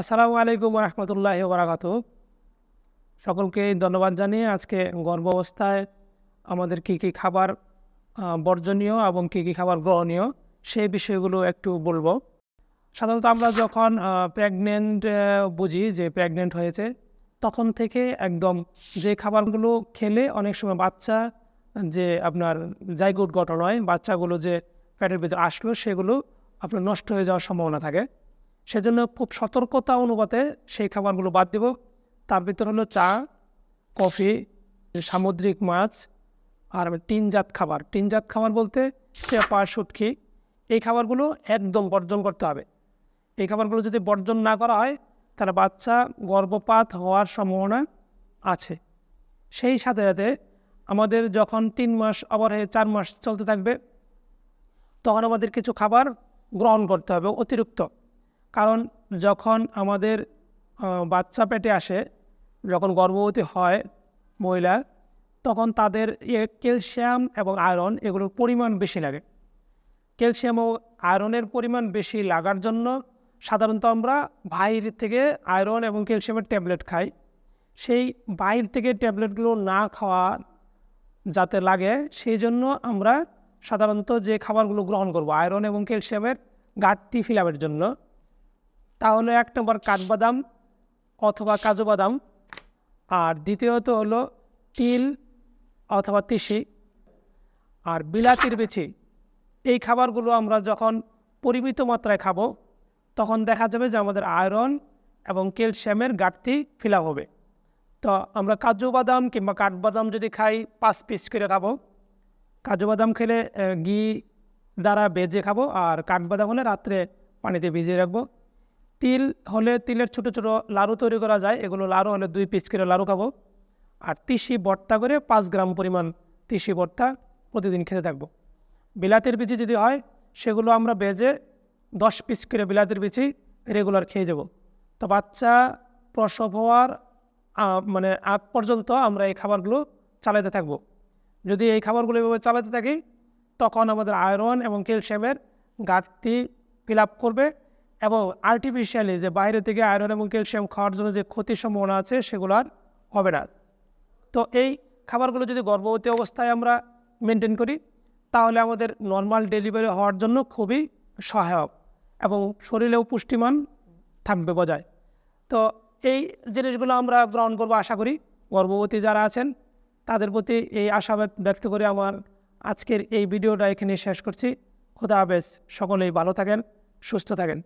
আসসালামু আলাইকুম রহমতুল্লাহ বারাকাতু সকলকে ধন্যবাদ জানিয়ে আজকে গর্ভ অবস্থায় আমাদের কি কি খাবার বর্জনীয় এবং কি কি খাবার গ্রহণীয় সেই বিষয়গুলো একটু বলব। সাধারণত আমরা যখন প্রেগনেন্ট বুঝি যে প্রেগনেন্ট হয়েছে, তখন থেকে একদম যে খাবারগুলো খেলে অনেক সময় বাচ্চা, যে আপনার জাইগুট গঠন হয়, বাচ্চাগুলো যে পেটের ভিতরে আসলো, সেগুলো আপনার নষ্ট হয়ে যাওয়ার সম্ভাবনা থাকে। সেজন্য খুব সতর্কতা অনুপাতে সেই খাবারগুলো বাদ দেব। তার ভিতর হলো চা, কফি, সামুদ্রিক মাছ আর টিনজাত খাবার। টিনজাত খাবার বলতে পেঁপা শুটকি। এই খাবারগুলো একদম বর্জন করতে হবে। এই খাবারগুলো যদি বর্জন না করা হয় তাহলে বাচ্চা গর্ভপাত হওয়ার সম্ভাবনা আছে। সেই সাথে সাথে আমাদের যখন তিন মাস আবার হয়ে চার মাস চলতে থাকবে, তখন আমাদের কিছু খাবার গ্রহণ করতে হবে অতিরিক্ত। কারণ যখন আমাদের বাচ্চা পেটে আসে, যখন গর্ভবতী হয় মহিলা, তখন তাদের এ ক্যালসিয়াম এবং আয়রন এগুলোর পরিমাণ বেশি লাগে। ক্যালসিয়াম ও আয়রনের পরিমাণ বেশি লাগার জন্য সাধারণত আমরা বাইরে থেকে আয়রন এবং ক্যালসিয়ামের ট্যাবলেট খাই। সেই বাইরে থেকে ট্যাবলেটগুলো না খাওয়া যাতে লাগে, সেই জন্য আমরা সাধারণত যে খাবারগুলো গ্রহণ করব, আয়রন এবং ক্যালসিয়ামের ঘাটতি ফিলাপের জন্য তাহলে এক নম্বর কাঠবাদাম অথবা কাজু বাদাম। আর দ্বিতীয়ত হলো তিল অথবা তিসি। আর বিলাতির বিচি, এই খাবারগুলো আমরা যখন পরিমিত মাত্রায় খাব, তখন দেখা যাবে যে আমাদের আয়রন এবং ক্যালসিয়ামের ঘাটতি ফিল হবে। তো আমরা কাজু বাদাম কিংবা কাঠবাদাম যদি খাই, পাঁচ পিস করে খাব। কাজু বাদাম খেলে ঘি দ্বারা বেজে খাব আর কাঠবাদাম হলে রাত্রে পানিতে ভিজিয়ে রাখব। তিল হলে তিলের ছোটো ছোটো লাড়ু তৈরি করা যায়। এগুলো লাড়ু হলে দুই পিস করে লাড়ু খাব। আর তিসি বর্তা করে পাঁচ গ্রাম পরিমাণ তিসি বর্তা প্রতিদিন খেতে থাকব। বিলাতের বিচি যদি হয়, সেগুলো আমরা বেজে দশ পিস করে বিলাতের বিচি রেগুলার খেয়ে যাব। তো বাচ্চা প্রসব হওয়ার মানে আগ পর্যন্ত আমরা এই খাবারগুলো চালাতে থাকব। যদি এই খাবারগুলো এভাবে চালাতে থাকি, তখন আমাদের আয়রন এবং ক্যালসিয়ামের ঘাটতি ফিল করবে। এবং আর্টিফিশিয়ালি যে বাইরে থেকে আয়রন এবং ক্যালসিয়াম খাওয়ার জন্য যে ক্ষতির সম্ভাবনা আছে সেগুলো আর হবে না। তো এই খাবারগুলো যদি গর্ভবতী অবস্থায় আমরা মেনটেন করি, তাহলে আমাদের নর্মাল ডেলিভারি হওয়ার জন্য খুবই সহায়ক এবং শরীরেও পুষ্টিমান থাকবে বজায়। তো এই জিনিসগুলো আমরা গ্রহণ করব আশা করি। গর্ভবতী যারা আছেন, তাদের প্রতি এই আশাবাদ ব্যক্ত করে আমার আজকের এই ভিডিওটা এখানে শেষ করছি। খুদা হাফেজ। সকলেই ভালো থাকেন, সুস্থ থাকেন।